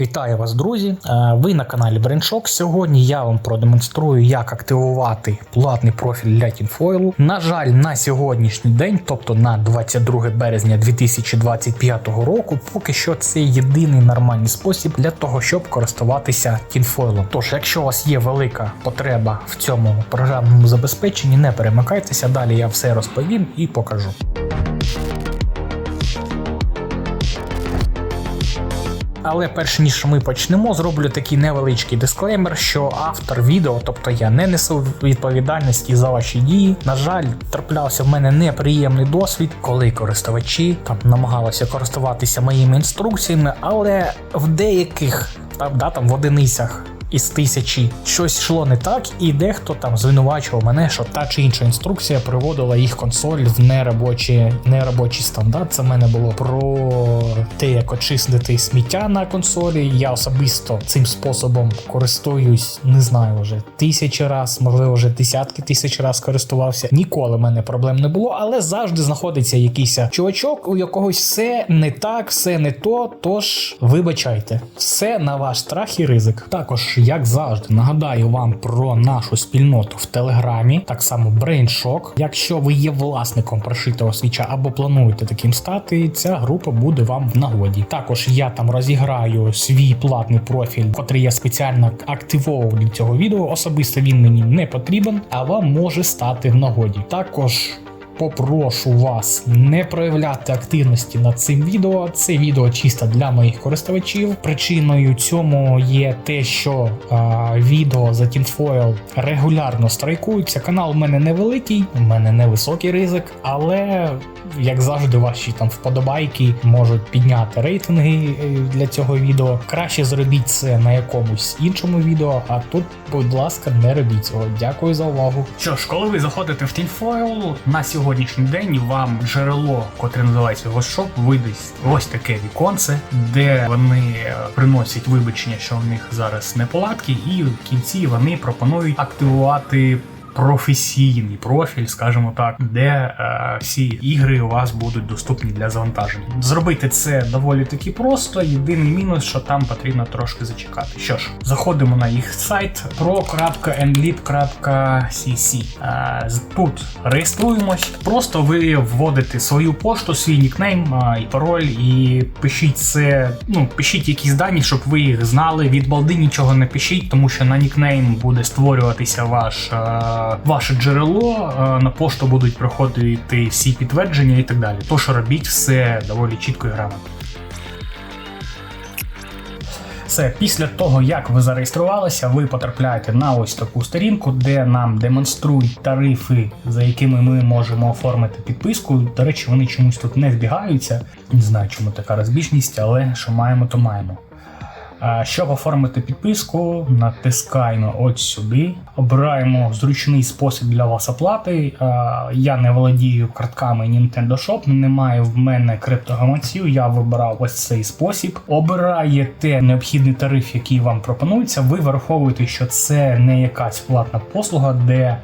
Вітаю вас, друзі! Е, Ви на каналі Бреншок. Сьогодні я вам продемонструю, як активувати платний профіль для Тінфойлу. На жаль, на сьогоднішній день, тобто на 22 березня 2025 року, поки що це єдиний нормальний спосіб для того, щоб користуватися Тінфойлом. Тож, якщо у вас є велика потреба в цьому програмному забезпеченні, не перемикайтеся. Далі я все розповім і покажу. Але перш ніж ми почнемо, зроблю такий невеличкий дисклеймер, що автор відео, тобто я не несу відповідальності за ваші дії. На жаль, траплявся в мене неприємний досвід, коли користувачі там намагалися користуватися моїми інструкціями, але в деяких там, да, там в одиницях. Із тисячі щось йшло не так, і дехто там звинувачував мене, що та чи інша інструкція приводила їх консоль в неробочий, неробочий стан. Да? Це в мене було про те, як очистити сміття на консолі. Я особисто цим способом користуюсь, не знаю, вже тисячі раз, можливо, вже десятки тисяч раз користувався. Ніколи в мене проблем не було, але завжди знаходиться якийсь чувачок, у якогось все не так, все не то. Тож вибачайте, все на ваш страх і ризик. Також, як завжди, нагадаю вам про нашу спільноту в Телеграмі, так само BrainShock. Якщо ви є власником прошитого свіча або плануєте таким стати, ця група буде вам в нагоді. Також я там розіграю свій платний профіль, котрий я спеціально активовував для цього відео. Особисто він мені не потрібен, а вам може стати в нагоді. Також. Попрошу вас не проявляти активності над цим відео. Це відео чисто для моїх користувачів. Причиною цьому є те, що а, відео за Tinfoil регулярно страйкуються. Канал у мене невеликий, у мене невисокий ризик, але як завжди, ваші там вподобайки можуть підняти рейтинги е, для цього відео. Краще зробіть це на якомусь іншому відео. А тут, будь ласка, не робіть цього. Дякую за увагу. Що ж, коли ви заходите в Tinfoil, на сьогоднішній день вам джерело, котре називається Госшоп, видасть ось таке віконце, де вони е, приносять вибачення, що в них зараз неполадки, і в кінці вони пропонують активувати професійний профіль, скажімо так, де е, всі ігри у вас будуть доступні для завантаження. Зробити це доволі таки просто. Єдиний мінус, що там потрібно трошки зачекати. Що ж, заходимо на їх сайт pro.nlib.cc. Е, Тут реєструємось. Просто ви вводите свою пошту, свій нікнейм е, і пароль, і пишіть це. Ну, пишіть якісь дані, щоб ви їх знали. Від балди нічого не пишіть, тому що на нікнейм буде створюватися ваш. е, ваше джерело, е, на пошту будуть проходити всі підтвердження і так далі. Тож робіть все доволі чітко і грамотно. Все, після того, як ви зареєструвалися, ви потрапляєте на ось таку сторінку, де нам демонструють тарифи, за якими ми можемо оформити підписку. До речі, вони чомусь тут не збігаються. Не знаю, чому така розбіжність, але що маємо, то маємо. Щоб оформити підписку, натискаємо ось сюди. Обираємо зручний спосіб для вас оплати. Я не володію картками Nintendo Shop, немає в мене криптогаманців. Я вибирав ось цей спосіб. Обираєте необхідний тариф, який вам пропонується. Ви враховуєте, що це не якась платна послуга, де е,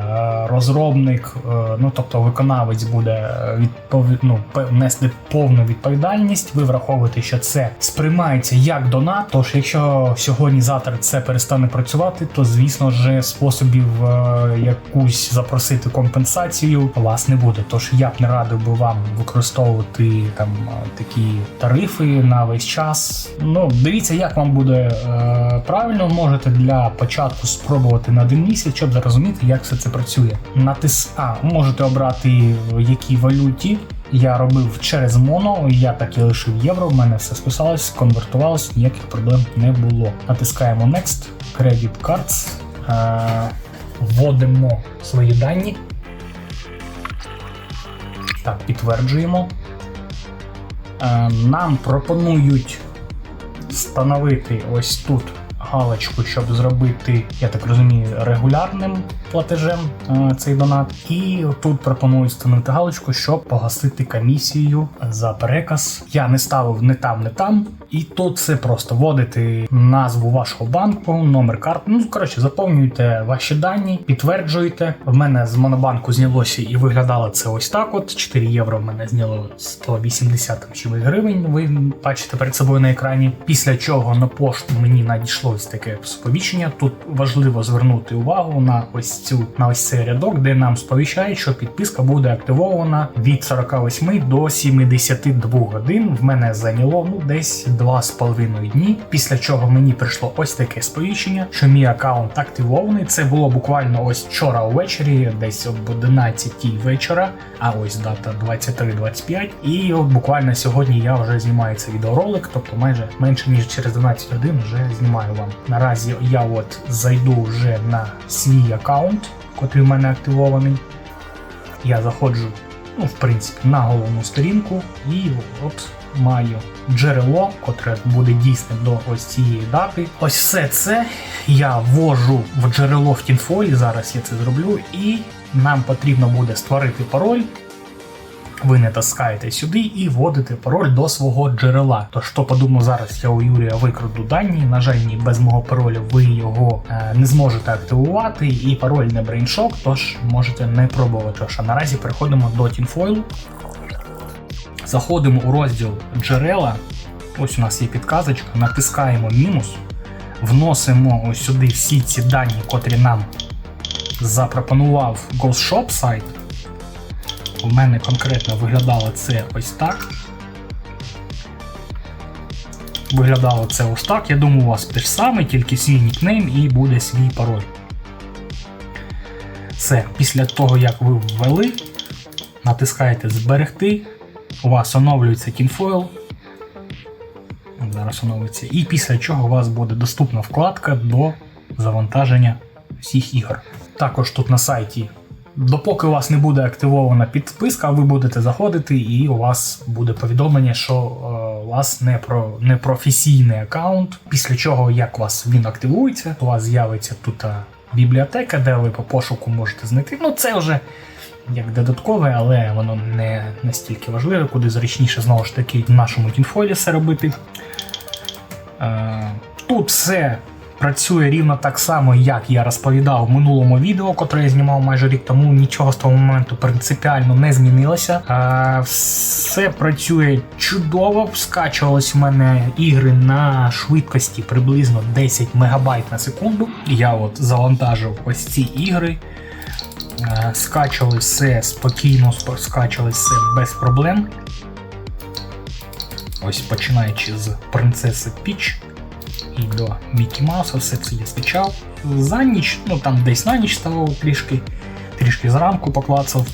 розробник, е, ну тобто виконавець буде відпові... ну, нести повну відповідальність. Ви враховуєте, що це сприймається як донат. Тож, якщо сьогодні-завтра це перестане працювати, то звісно ж способів е, якусь запросити компенсацію вас не буде. Тож я б не радив би вам використовувати там е, такі тарифи на весь час. Ну дивіться, як вам буде е, правильно. Можете для початку спробувати на один місяць, щоб зрозуміти, як все це працює. Натис А можете обрати в якій валюті. Я робив через моно, я так і лишив євро, в мене все списалось, конвертувалось, ніяких проблем не було. Натискаємо Next, Credit Cards, е, вводимо свої дані. Так, підтверджуємо. Е, нам пропонують встановити ось тут галочку, щоб зробити, я так розумію, регулярним платежем е, цей донат. І тут пропоную встановити галочку, щоб погасити комісію за переказ. Я не ставив не там, не там. І тут все просто вводите назву вашого банку, номер карти. Ну коротше, заповнюєте ваші дані, підтверджуєте. В мене з монобанку знялося і виглядало це ось так. От 4 євро в мене зняло 180 там чимось гривень. Ви бачите перед собою на екрані. Після чого на пошту мені надійшло ось таке сповіщення. Тут важливо звернути увагу на ось цю на ось цей рядок, де нам сповіщають, що підписка буде активована від 48 до 72 годин. В мене зайняло ну десь 2,5 дні. Після чого мені прийшло ось таке сповіщення, що мій аккаунт активований. Це було буквально ось вчора увечері, десь об 11 вечора. А ось дата 23.25. І от буквально сьогодні я вже знімаю цей відеоролик, тобто майже менше ніж через 12 годин вже знімаю вам. Наразі я от зайду вже на свій аккаунт, котрий в мене активований. Я заходжу, ну, в принципі, на головну сторінку і от маю джерело, котре буде дійсне до ось цієї дати. Ось все це я ввожу в джерело в тінфолі. Зараз я це зроблю, і нам потрібно буде створити пароль. Ви натискаєте сюди і вводите пароль до свого джерела. Тож, що подумав зараз, я у Юрія викраду дані. На жаль, ні, без мого паролю ви його е, не зможете активувати, і пароль не брейншок, тож можете не пробувати. Тож, а наразі переходимо до тінфойлу. Заходимо у розділ джерела. Ось у нас є підказочка, натискаємо мінус, вносимо сюди всі ці дані, котрі нам запропонував Ghost сайт. У мене конкретно виглядало це ось так. Виглядало це ось так. Я думаю, у вас те ж саме, тільки свій нікнейм і буде свій пароль. Все, після того, як ви ввели, натискаєте Зберегти, у вас оновлюється кінфойл. Зараз оновиться. І після чого у вас буде доступна вкладка до завантаження всіх ігор. Також тут на сайті Допоки у вас не буде активована підписка, ви будете заходити, і у вас буде повідомлення, що е, у вас не про не професійний аккаунт. Після чого, як у вас він активується, у вас з'явиться тут е, бібліотека, де ви по пошуку можете знайти. Ну це вже як додаткове, але воно не настільки важливе, куди зручніше знову ж таки в нашому тінфолі все робити. Е, тут все працює рівно так само, як я розповідав в минулому відео, котре я знімав майже рік тому. Нічого з того моменту принципіально не змінилося. Все працює чудово. Скачувались в мене ігри на швидкості приблизно 10 МБ на секунду. Я от завантажив ось ці ігри. Скачали все спокійно, скачали все без проблем. Ось починаючи з принцеси Піч і до Мікі Мауса, все це я скачав. За ніч, ну там десь на ніч ставав трішки, трішки зранку поклацав.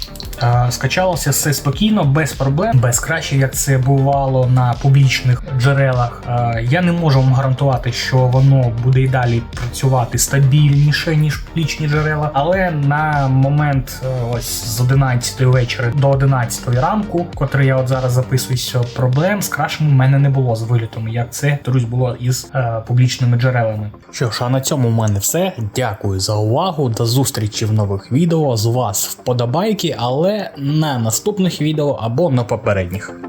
Скачалося все спокійно, без проблем, без краще, як це бувало на публічних джерелах. Я не можу вам гарантувати, що воно буде і далі працювати стабільніше, ніж публічні джерела. Але на момент е, ось з 11 вечора до 11 ранку, котрий я от зараз записуюся, проблем з крашем у мене не було з вилітом, як це друзі, було із е, публічними джерелами. Що ж, а на цьому в мене все. Дякую за увагу. До зустрічі в нових відео. З вас вподобайки, але на наступних відео або на попередніх.